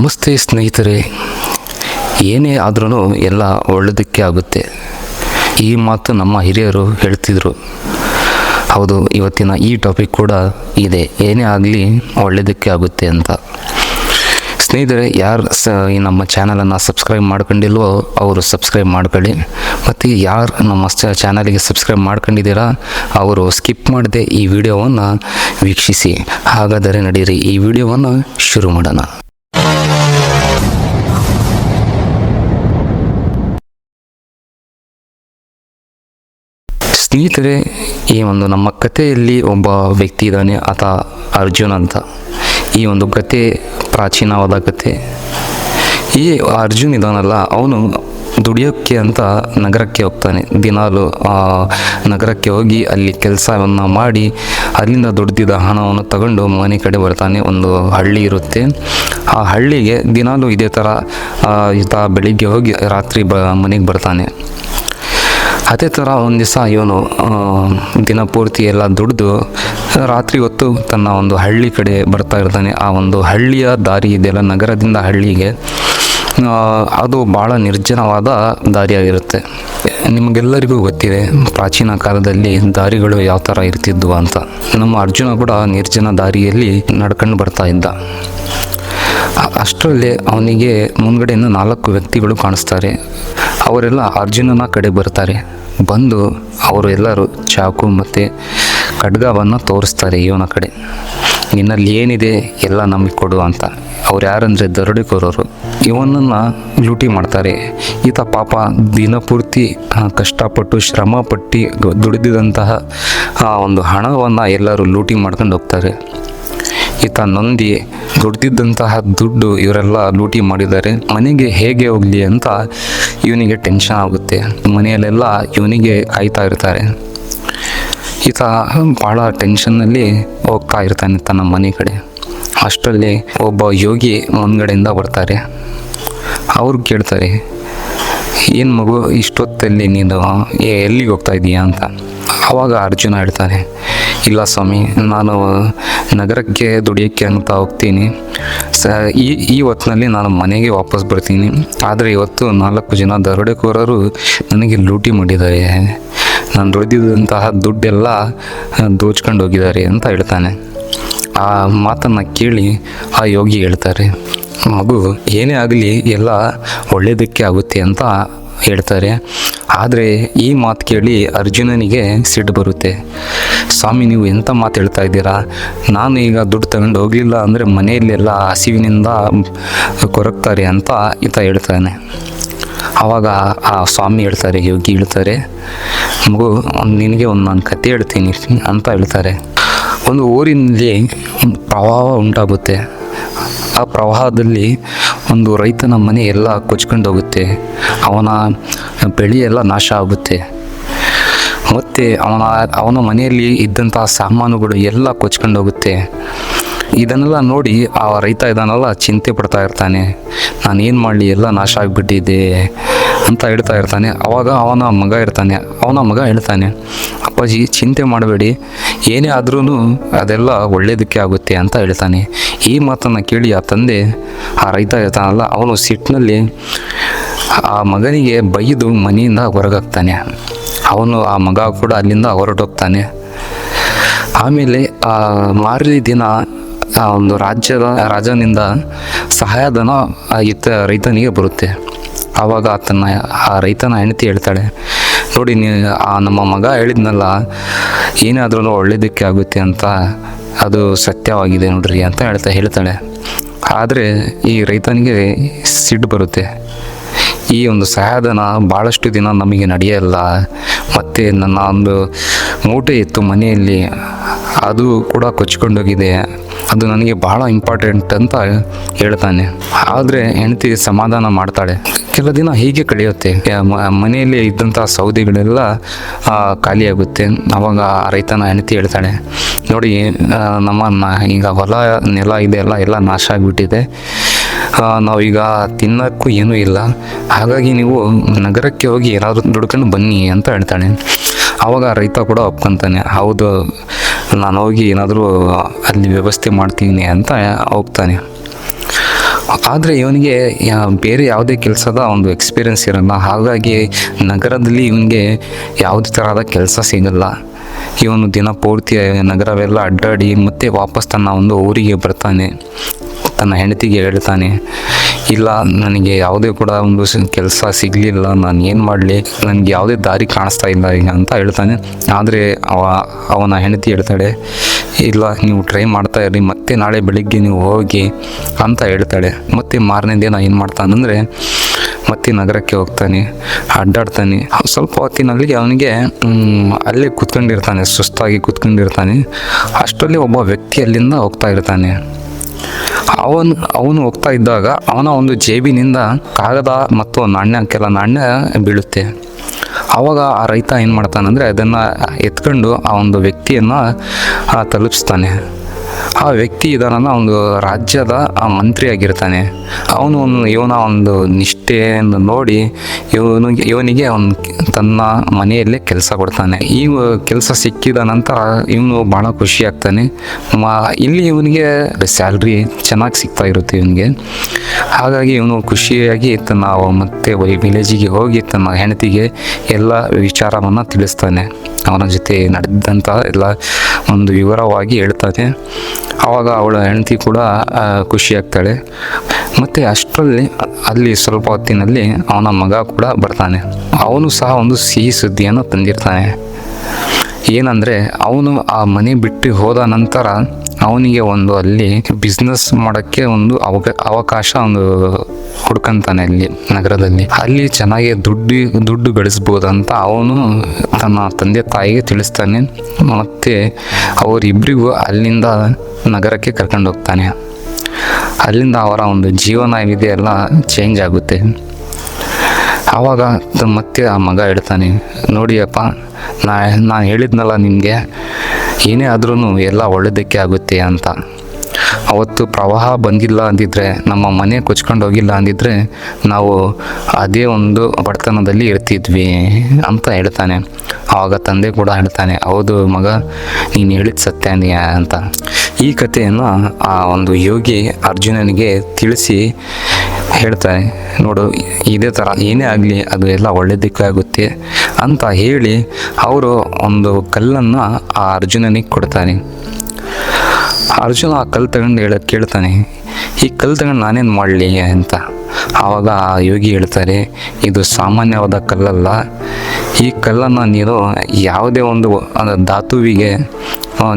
ನಮಸ್ತೆ ಸ್ನೇಹಿತರೆ. ಏನೇ ಆದ್ರೂ ಎಲ್ಲ ಒಳ್ಳೆಯದಕ್ಕೆ ಆಗುತ್ತೆ. ಈ ಮಾತು ನಮ್ಮ ಹಿರಿಯರು ಹೇಳ್ತಿದ್ರು. ಹೌದು, ಇವತ್ತಿನ ಈ ಟಾಪಿಕ್ ಕೂಡ ಇದೆ. ಏನೇ ಆಗಲಿ ಒಳ್ಳೆಯದಕ್ಕೆ ಆಗುತ್ತೆ ಅಂತ. ಸ್ನೇಹಿತರೆ, ಯಾರು ಸ ಈ ನಮ್ಮ ಚಾನಲನ್ನು ಸಬ್ಸ್ಕ್ರೈಬ್ ಮಾಡ್ಕೊಂಡಿಲ್ವೋ ಅವರು ಸಬ್ಸ್ಕ್ರೈಬ್ ಮಾಡ್ಕೊಳ್ಳಿ. ಮತ್ತು ಯಾರು ನಮ್ಮ ಚಾನಲಿಗೆ ಸಬ್ಸ್ಕ್ರೈಬ್ ಮಾಡ್ಕೊಂಡಿದ್ದೀರಾ, ಅವರು ಸ್ಕಿಪ್ ಮಾಡದೆ ಈ ವಿಡಿಯೋವನ್ನು ವೀಕ್ಷಿಸಿ. ಹಾಗಾದರೆ ನಡೀರಿ, ಈ ವಿಡಿಯೋವನ್ನು ಶುರು ಮಾಡೋಣ. ಸ್ನೇಹಿತರೆ, ಈ ಒಂದು ನಮ್ಮ ಕಥೆಯಲ್ಲಿ ಒಬ್ಬ ವ್ಯಕ್ತಿ ಇದ್ದಾನೆ, ಆತ ಅರ್ಜುನ್ ಅಂತ. ಈ ಒಂದು ಕತೆ ಪ್ರಾಚೀನವಾದ ಕತೆ ಈ ಅರ್ಜುನ್ ಇದ್ದಾನಲ್ಲ, ಅವನು ದುಡಿಯೋಕ್ಕೆ ಅಂತ ನಗರಕ್ಕೆ ಹೋಗ್ತಾನೆ. ದಿನಾಲು ಆ ನಗರಕ್ಕೆ ಹೋಗಿ ಅಲ್ಲಿ ಕೆಲಸವನ್ನು ಮಾಡಿ, ಅಲ್ಲಿಂದ ದುಡ್ದಿದ್ದ ಹಣವನ್ನು ತಗೊಂಡು ಮನೆ ಕಡೆ ಬರ್ತಾನೆ. ಒಂದು ಹಳ್ಳಿ ಇರುತ್ತೆ. ಆ ಹಳ್ಳಿಗೆ ದಿನಾಲೂ ಇದೇ ಥರ ಈತ ಬೆಳಿಗ್ಗೆ ಹೋಗಿ ರಾತ್ರಿ ಬ, ಮನೆಗೆ ಬರ್ತಾನೆ. ಅದೇ ಥರ ಒಂದು ದಿವಸ ಇವನು ದಿನ ಪೂರ್ತಿ ಎಲ್ಲ ದುಡಿದು ರಾತ್ರಿ ಹೊತ್ತು ತನ್ನ ಒಂದು ಹಳ್ಳಿ ಕಡೆ ಬರ್ತಾ ಇರ್ತಾನೆ. ಆ ಒಂದು ಹಳ್ಳಿಯ ದಾರಿ ಇದೆಯಲ್ಲ ನಗರದಿಂದ ಹಳ್ಳಿಗೆ ಅದು ಭಾಳ ನಿರ್ಜನವಾದ ದಾರಿಯಾಗಿರುತ್ತೆ. ನಿಮಗೆಲ್ಲರಿಗೂ ಗೊತ್ತಿದೆ, ಪ್ರಾಚೀನ ಕಾಲದಲ್ಲಿ ದಾರಿಗಳು ಯಾವ ಥರ ಇರ್ತಿದ್ವು ಅಂತ. ನಮ್ಮ ಅರ್ಜುನ ಕೂಡ ನಿರ್ಜನ ದಾರಿಯಲ್ಲಿ ನಡ್ಕೊಂಡು ಬರ್ತಾ ಇದ್ದ. ಅಷ್ಟರಲ್ಲಿ ಅವನಿಗೆ ಮುಂದ್ಗಡೆಯಿಂದ ನಾಲ್ಕು ವ್ಯಕ್ತಿಗಳು ಕಾಣಿಸ್ತಾರೆ. ಅವರೆಲ್ಲ ಅರ್ಜುನನ ಕಡೆ ಬರ್ತಾರೆ. ಬಂದು ಅವರು ಎಲ್ಲರೂ ಚಾಕು ಮತ್ತು ಖಡ್ಗವನ್ನು ತೋರಿಸ್ತಾರೆ ಇವನ ಕಡೆ. ನಿನ್ನಲ್ಲಿ ಏನಿದೆ ಎಲ್ಲ ನಮಗೆ ಕೊಡು ಅಂತ. ಅವ್ರು ಯಾರಂದರೆ ದರೋಡೆಕೋರರು. ಇವನನ್ನು ಲೂಟಿ ಮಾಡ್ತಾರೆ. ಈತ ಪಾಪ ದಿನಪೂರ್ತಿ ಕಷ್ಟಪಟ್ಟು, ಶ್ರಮಪಟ್ಟು ದುಡಿದಿದಂತಹ ಒಂದು ಹಣವನ್ನು ಎಲ್ಲರೂ ಲೂಟಿ ಮಾಡ್ಕೊಂಡು ಹೋಗ್ತಾರೆ. ಈತ ನೊಂದಿ ದುಡ್ದಿದ್ದಂತಹ ದುಡ್ಡು ಇವರೆಲ್ಲ ಲೂಟಿ ಮಾಡಿದ್ದಾರೆ. ಮನೆಗೆ ಹೇಗೆ ಹೋಗಲಿ ಅಂತ ಇವನಿಗೆ ಟೆನ್ಷನ್ ಆಗುತ್ತೆ. ಮನೆಯಲ್ಲೆಲ್ಲ ಇವನಿಗೆ ಕಾಯ್ತಾ ಇರ್ತಾರೆ. ಈತ ಭಾಳ ಟೆನ್ಷನ್ನಲ್ಲಿ ಹೋಗ್ತಾ ಇರ್ತಾನೆ ತನ್ನ ಮನೆ ಕಡೆ. ಅಷ್ಟರಲ್ಲಿ ಒಬ್ಬ ಯೋಗಿ ಮುಂದ್ಗಡೆಯಿಂದ ಬರ್ತಾರೆ. ಅವ್ರು ಕೇಳ್ತಾರೆ, ಏನು ಮಗು, ಇಷ್ಟೊತ್ತಲ್ಲಿ ನೀನು ಎಲ್ಲಿಗೆ ಹೋಗ್ತಾ ಇದೀಯಾ? ಅಂತ. ಆವಾಗ ಅರ್ಜುನ ಹೇಳ್ತಾನೆ ಇಲ್ಲ ಸ್ವಾಮಿ, ನಾನು ನಗರಕ್ಕೆ ದುಡಿಯೋಕ್ಕೆ ಅಂತ ಹೋಗ್ತೀನಿ. ಸ, ಈ ಈ ಹೊತ್ತಿನಲ್ಲಿ ನಾನು ಮನೆಗೆ ವಾಪಸ್ ಬರ್ತೀನಿ. ಆದರೆ ಇವತ್ತು ನಾಲ್ಕು ಜನ ದರೋಡೆಕೋರರು ನನಗೆ ಲೂಟಿ ಮಾಡಿದ್ದಾರೆ. ನಾನು ದುಡಿದಿದ್ದಂತಹ ದುಡ್ಡೆಲ್ಲ ದೋಚ್ಕೊಂಡು ಹೋಗಿದ್ದಾರೆ ಅಂತ ಹೇಳ್ತಾನೆ. ಆ ಮಾತನ್ನು ಕೇಳಿ ಆ ಯೋಗಿ ಹೇಳ್ತಾರೆ, ಮಗು, ಏನೇ ಆಗಲಿ ಎಲ್ಲ ಒಳ್ಳೆಯದಕ್ಕೆ ಆಗುತ್ತೆ ಅಂತ ಹೇಳ್ತಾರೆ. ಆದರೆ ಈ ಮಾತು ಕೇಳಿ ಅರ್ಜುನನಿಗೆ ಸಿಟ್ಟು ಬರುತ್ತೆ. ಸ್ವಾಮಿ, ನೀವು ಎಂಥ ಮಾತು ಹೇಳ್ತಾ ಇದ್ದೀರಾ? ನಾನು ಈಗ ದುಡ್ಡು ತಗೊಂಡು ಹೋಗಲಿಲ್ಲ ಅಂದರೆ ಮನೆಯಲ್ಲೆಲ್ಲ ಹಸಿವಿನಿಂದ ಕೊರಗ್ತಾರೆ ಅಂತ ಈತ ಹೇಳ್ತಾನೆ. ಆವಾಗ ಆ ಸ್ವಾಮಿ ಹೇಳ್ತಾರೆ, ಯೋಗಿ ಹೇಳ್ತಾರೆ, ಮಗು, ನಿನಗೆ ಒಂದು ನಾನು ಕತೆ ಹೇಳ್ತೀನಿ ಅಂತ ಹೇಳ್ತಾರೆ. ಒಂದು ಊರಿನಲ್ಲಿ ಪ್ರವಾಹ ಉಂಟಾಗುತ್ತೆ. ಆ ಪ್ರವಾಹದಲ್ಲಿ ಒಂದು ರೈತನ ಮನೆ ಎಲ್ಲ ಕೊಚ್ಕೊಂಡು ಹೋಗುತ್ತೆ. ಅವನ ಬೆಳೆ ಎಲ್ಲ ನಾಶ ಆಗುತ್ತೆ. ಮತ್ತು ಅವನ ಅವನ ಮನೆಯಲ್ಲಿ ಇದ್ದಂತಹ ಸಾಮಾನುಗಳು ಎಲ್ಲ ಕೊಚ್ಕೊಂಡು ಹೋಗುತ್ತೆ. ಇದನ್ನೆಲ್ಲ ನೋಡಿ ಆ ರೈತ ಇದನ್ನೆಲ್ಲ ಚಿಂತೆ ಪಡ್ತಾ ಇರ್ತಾನೆ. ನಾನು ಏನು ಮಾಡಲಿ, ಎಲ್ಲ ನಾಶ ಆಗಿಬಿಟ್ಟಿದೆ ಅಂತ ಹೇಳ್ತಾ ಇರ್ತಾನೆ. ಅವಾಗ ಅವನ ಮಗ ಇರ್ತಾನೆ. ಅವನ ಮಗ ಹೇಳ್ತಾನೆ, ಅಪ್ಪಾಜಿ, ಚಿಂತೆ ಮಾಡಬೇಡಿ. ಏನೇ ಆದ್ರೂ ಅದೆಲ್ಲ ಒಳ್ಳೇದಕ್ಕೆ ಆಗುತ್ತೆ ಅಂತ ಹೇಳ್ತಾನೆ. ಈ ಮಾತನ್ನು ಕೇಳಿ ಆ ತಂದೆ, ಆ ರೈತ ಹೇಳ್ತಾನಲ್ಲ, ಅವನು ಸಿಟ್ಟಿನಲ್ಲಿ ಆ ಮಗನಿಗೆ ಬೈದು ಮನೆಯಿಂದ ಹೊರಗಾಗ್ತಾನೆ. ಅವನು ಆ ಮಗ ಕೂಡ ಅಲ್ಲಿಂದ ಹೊರಟೋಗ್ತಾನೆ. ಆಮೇಲೆ ಆ ಮಾರಲಿ ದಿನ ಆ ಒಂದು ರಾಜ್ಯದ, ರಾಜನಿಂದ ಸಹಾಯಧನ ಇತ್ತ ರೈತನಿಗೆ ಬರುತ್ತೆ. ಆವಾಗ ಆತನ, ಆ ರೈತನ ಹೆಂಡತಿ ಹೇಳ್ತಾಳೆ ನೋಡಿ ಆ ನಮ್ಮ ಮಗ ಹೇಳಿದ್ನಲ್ಲ, ಏನಾದ್ರೂ ಒಳ್ಳೇದಕ್ಕೆ ಆಗುತ್ತೆ ಅಂತ, ಅದು ಸತ್ಯವಾಗಿದೆ ನೋಡ್ರಿ ಅಂತ ಹೇಳ್ತಾ ಹೇಳ್ತಾಳೆ. ಆದರೆ ಈ ರೈತನಿಗೆ ಸಿಟ್ಟು ಬರುತ್ತೆ. ಈ ಒಂದು ಸಹಾಯಧನ ಭಾಳಷ್ಟು ದಿನ ನಮಗೆ ನಡೆಯಲ್ಲ. ಮತ್ತು ನನ್ನ ಒಂದು ಮೂಟೆ ಇತ್ತು ಮನೆಯಲ್ಲಿ ಅದು ಕೂಡ ಕೊಚ್ಕೊಂಡೋಗಿದೆ. ಅದು ನನಗೆ ಬಹಳ ಇಂಪಾರ್ಟೆಂಟ್ ಅಂತ ಹೇಳ್ತಾನೆ. ಆದರೆ ಹೆಂಡತಿ ಸಮಾಧಾನ ಮಾಡ್ತಾಳೆ. ಕೆಲ ದಿನ ಹೀಗೆ ಕಳೆಯುತ್ತೆ. ಮನೆಯಲ್ಲಿ ಇದ್ದಂಥ ಸೌದಿಗಳೆಲ್ಲ ಖಾಲಿಯಾಗುತ್ತೆ. ಆವಾಗ ಆ ರೈತನ ಹೆಂಡತಿ ಹೇಳ್ತಾಳೆ, ನೋಡಿ ನಮ್ಮ ಈಗ ಹೊಲ, ನೆಲ ಇದೆಲ್ಲ ಎಲ್ಲ ನಾಶ ಆಗಿಬಿಟ್ಟಿದೆ. ನಾವೀಗ ತಿನ್ನೋಕ್ಕೂ ಏನೂ ಇಲ್ಲ. ಹಾಗಾಗಿ ನೀವು ನಗರಕ್ಕೆ ಹೋಗಿ ಏನಾದರೂ ದುಡ್ಕೊಂಡು ಬನ್ನಿ ಅಂತ ಹೇಳ್ತಾಳೆ. ಆವಾಗ ರೈತ ಕೂಡ ಒಪ್ಕೊತಾನೆ, ಹೌದು ನಾನು ಹೋಗಿ ಏನಾದರೂ ಅಲ್ಲಿ ವ್ಯವಸ್ಥೆ ಮಾಡ್ತೀನಿ ಅಂತ ಹೋಗ್ತಾನೆ. ಆದರೆ ಇವನಿಗೆ ಬೇರೆ ಯಾವುದೇ ಕೆಲಸದ ಒಂದು ಎಕ್ಸ್ಪೀರಿಯನ್ಸ್ ಇರಲ್ಲ. ಹಾಗಾಗಿ ನಗರದಲ್ಲಿ ಇವನಿಗೆ ಯಾವುದೇ ಥರದ ಕೆಲಸ ಸಿಗಲ್ಲ. ಇವನು ದಿನ ಪೂರ್ತಿ ನಗರವೆಲ್ಲ ಅಡ್ಡಾಡಿ ಮತ್ತೆ ವಾಪಸ್ ತನ್ನ ಒಂದು ಊರಿಗೆ ಬರ್ತಾನೆ. ತನ್ನ ಹೆಂಡತಿಗೆ ಹೇಳ್ತಾನೆ. ಇಲ್ಲ, ನನಗೆ ಯಾವುದೇ ಕೂಡ ಒಂದು ಕೆಲಸ ಸಿಗಲಿಲ್ಲ, ನಾನು ಏನು ಮಾಡಲಿ? ನನಗೆ ಯಾವುದೇ ದಾರಿ ಕಾಣಿಸ್ತಾ ಇಲ್ಲ ಈಗ ಅಂತ ಹೇಳ್ತಾನೆ. ಆದರೆ ಅವ, ಅವನ ಹೆಂಡತಿ ಹೇಳ್ತಾಳೆ, ಇಲ್ಲ, ನೀವು ಟ್ರೈ ಮಾಡ್ತಾ ಇರಿ ಮತ್ತೆ ನಾಳೆ ಬೆಳಿಗ್ಗೆ ನೀವು ಹೋಗಿ, ಅಂತ ಹೇಳ್ತಾಳೆ. ಮತ್ತೆ ಮಾರನೇ ದಿನ ಏನು ಮಾಡ್ತಾನಂದರೆ ಮತ್ತೆ ನಗರಕ್ಕೆ ಹೋಗ್ತಾನೆ, ಅಡ್ಡಾಡ್ತಾನೆ. ಸ್ವಲ್ಪ ಹೊತ್ತಿನಲ್ಲಿ ಅವನಿಗೆ ಅಲ್ಲೇ ಕೂತ್ಕೊಂಡಿರ್ತಾನೆ, ಸುಸ್ತಾಗಿ ಕೂತ್ಕೊಂಡಿರ್ತಾನೆ. ಅಷ್ಟರಲ್ಲಿ ಒಬ್ಬ ವ್ಯಕ್ತಿ ಅಲ್ಲಿಂದ ಹೋಗ್ತಾ ಇರ್ತಾನೆ. ಅವನು ಅವನು ಹೋಗ್ತಾ ಇದ್ದಾಗ ಅವನ ಒಂದು ಜೇಬಿನಿಂದ ಕಾಗದ ಮತ್ತು ನಾಣ್ಯ, ಕೆಲ ನಾಣ್ಯ ಬೀಳುತ್ತೆ. ಆವಾಗ ಆ ರೈತ ಏನು ಮಾಡ್ತಾನಂದರೆ ಅದನ್ನು ಎತ್ಕೊಂಡು ಆ ಒಂದು ವ್ಯಕ್ತಿಯನ್ನು ತಲುಪಿಸ್ತಾನೆ. ಆ ವ್ಯಕ್ತಿ ಇದನ್ನ ಒಂದು ರಾಜ್ಯದ ಆ ಮಂತ್ರಿ ಆಗಿರ್ತಾನೆ ಅವನು ಒಂದು, ಇವನ ಒಂದು ನಿಷ್ಠೆಯನ್ನು ನೋಡಿ ಇವನಿಗೆ ಇವನಿಗೆ ಅವನು ತನ್ನ ಮನೆಯಲ್ಲೇ ಕೆಲಸ ಕೊಡ್ತಾನೆ. ಈ ಕೆಲಸ ಸಿಕ್ಕಿದ ನಂತರ ಇವನು ಭಾಳ ಖುಷಿ ಆಗ್ತಾನೆ. ಇಲ್ಲಿ ಇವನಿಗೆ ಸ್ಯಾಲ್ರಿ ಚೆನ್ನಾಗಿ ಸಿಗ್ತಾ ಇರುತ್ತೆ ಇವನಿಗೆ. ಹಾಗಾಗಿ ಇವನು ಖುಷಿಯಾಗಿ ತನ್ನ ಮತ್ತೆ ವಿಲೇಜಿಗೆ ಹೋಗಿ ತನ್ನ ಹೆಂಡತಿಗೆ ಎಲ್ಲ ವಿಚಾರವನ್ನು ತಿಳಿಸ್ತಾನೆ. ಅವನ ಜೊತೆ ನಡೆದಂಥ ಎಲ್ಲ ಒಂದು ವಿವರವಾಗಿ ಹೇಳ್ತಾನೆ ಆವಾಗ ಅವಳ ಹೆಂಡತಿ ಕೂಡ ಖುಷಿಯಾಗ್ತಾಳೆ ಮತ್ತು ಅಷ್ಟರಲ್ಲಿ, ಅಲ್ಲಿ ಸ್ವಲ್ಪ ಹೊತ್ತಿನಲ್ಲಿ ಅವನ ಮಗ ಕೂಡ ಬರ್ತಾನೆ. ಅವನು ಸಹ ಒಂದು ಸಿಹಿ ಸುದ್ದಿಯನ್ನು ತಂದಿರ್ತಾನೆ. ಏನಂದರೆ, ಅವನು ಆ ಮನೆ ಬಿಟ್ಟು ಹೋದ ನಂತರ ಅವನಿಗೆ ಒಂದು ಅಲ್ಲಿ ಬಿಸ್ನೆಸ್ ಮಾಡೋಕ್ಕೆ ಒಂದು ಅವಕ, ಅವಕಾಶ ಒಂದು ಹುಡ್ಕಂತಾನೆ ಅಲ್ಲಿ ನಗರದಲ್ಲಿ. ಅಲ್ಲಿ ಚೆನ್ನಾಗಿ ದುಡ್ಡು ದುಡ್ಡು ಗಳಿಸ್ಬೋದಂತ ಅವನು ತನ್ನ ತಂದೆ ತಾಯಿಗೆ ತಿಳಿಸ್ತಾನೆ. ಮತ್ತು ಅವರಿಬ್ಬರಿಗೂ ಅಲ್ಲಿಂದ ನಗರಕ್ಕೆ ಕರ್ಕೊಂಡು ಹೋಗ್ತಾನೆ. ಅಲ್ಲಿಂದ ಅವರ ಒಂದು ಜೀವನ ಇದೆಯಲ್ಲ ಚೇಂಜ್ ಆಗುತ್ತೆ. ಆವಾಗ ಮತ್ತೆ ಆ ಮಗ ಹೇಳ್ತಾನೆ, ನೋಡಿಯಪ್ಪ, ನಾ, ನಾನು ಹೇಳಿದ್ನಲ್ಲ ನಿಮಗೆ ಏನೇ ಆದ್ರೂ ಎಲ್ಲ ಒಳ್ಳೆಯದಕ್ಕೆ ಆಗುತ್ತೆ. ಅಂತ. ಅವತ್ತು ಪ್ರವಾಹ ಬಂದಿಲ್ಲ ಅಂದಿದ್ರೆ, ನಮ್ಮ ಮನೆ ಕೊಚ್ಕೊಂಡು ಹೋಗಿಲ್ಲ ಅಂದಿದ್ರೆ, ನಾವು ಅದೇ ಒಂದು ಬಡತನದಲ್ಲಿ ಇರ್ತಿದ್ವಿ ಅಂತ ಹೇಳ್ತಾನೆ. ಆವಾಗ ತಂದೆ ಕೂಡ ಹೇಳ್ತಾನೆ, ಹೌದು ಮಗ, ನೀನು ಹೇಳಿದ ಸತ್ಯನೇ ಅಂತ. ಈ ಕಥೆಯನ್ನು ಆ ಒಂದು ಯೋಗಿ ಅರ್ಜುನನಿಗೆ ತಿಳಿಸಿ ಹೇಳ್ತಾನೆ ನೋಡು, ಇದೇ ಥರ ಏನೇ ಆಗಲಿ ಅದು ಎಲ್ಲ ಒಳ್ಳೆಯದಕ್ಕೆ ಆಗುತ್ತೆ ಅಂತ ಹೇಳಿ, ಅವರು ಒಂದು ಕಲ್ಲನ್ನು ಆ ಅರ್ಜುನನಿಗೆ ಕೊಡ್ತಾನೆ. ಅರ್ಜುನ ಆ ಕಲ್ಲು ತಗೊಂಡು ಹೇಳ ಕೇಳ್ತಾನೆ, ಈ ಕಲ್ಲು ತಗೊಂಡು ನಾನೇನು ಮಾಡಲಿ? ಅಂತ. ಆವಾಗ ಆ ಯೋಗಿ ಹೇಳ್ತಾರೆ, ಇದು ಸಾಮಾನ್ಯವಾದ ಕಲ್ಲಲ್ಲ. ಈ ಕಲ್ಲನ್ನು ನೀನು ಯಾವುದೇ ಒಂದು ಅಂದರೆ ಧಾತುವಿಗೆ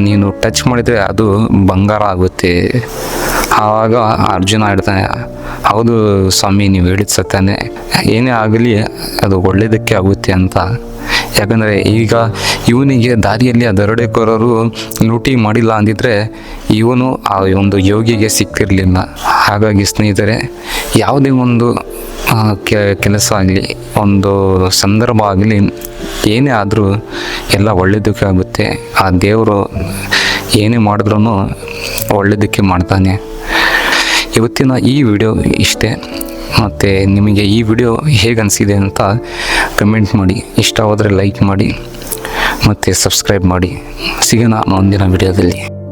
ನೀನು ಟಚ್ ಮಾಡಿದರೆ ಅದು ಬಂಗಾರ ಆಗುತ್ತೆ. ಆವಾಗ ಅರ್ಜುನ ಹೇಳ್ತಾನೆ, ಹೌದು ಸ್ವಾಮಿ, ನೀವು ಹೇಳಿದ ಸತ್ತಾನೆ ಏನೇ ಆಗಲಿ ಅದು ಒಳ್ಳೆಯದಕ್ಕೆ ಆಗುತ್ತೆ ಅಂತ. ಯಾಕಂದರೆ ಈಗ ಇವನಿಗೆ ದಾರಿಯಲ್ಲಿ ಆ ದರೋಡೆಕೋರರು ಲೂಟಿ ಮಾಡಿಲ್ಲ ಅಂದಿದ್ರೆ ಇವನು ಆ ಒಂದು ಯೋಗಿಗೆ ಸಿಕ್ತಿರಲಿಲ್ಲ. ಹಾಗಾಗಿ ಸ್ನೇಹಿತರೆ, ಯಾವುದೇ ಒಂದು ಕೆಲಸ ಆಗಲಿ, ಒಂದು ಸಂದರ್ಭ ಆಗಲಿ, ಏನೇ ಆದರೂ ಎಲ್ಲ ಒಳ್ಳೆಯದಕ್ಕೆ ಆಗುತ್ತೆ. ಆ ದೇವರು ಏನೇ ಮಾಡಿದ್ರೂ ಒಳ್ಳೆಯದಕ್ಕೆ ಮಾಡ್ತಾನೆ. ಇವತ್ತಿನ ಈ ವಿಡಿಯೋ ಇಷ್ಟೇ. ಮತ್ತು ನಿಮಗೆ ಈ ವಿಡಿಯೋ ಹೇಗೆ ಅನಿಸಿದೆ ಅಂತ ಕಮೆಂಟ್ ಮಾಡಿ. ಇಷ್ಟ ಹೋದರೆ ಲೈಕ್ ಮಾಡಿ ಮತ್ತು ಸಬ್ಸ್ಕ್ರೈಬ್ ಮಾಡಿ. ಸಿಗೋಣ ಮುಂದಿನ ವಿಡಿಯೋದಲ್ಲಿ.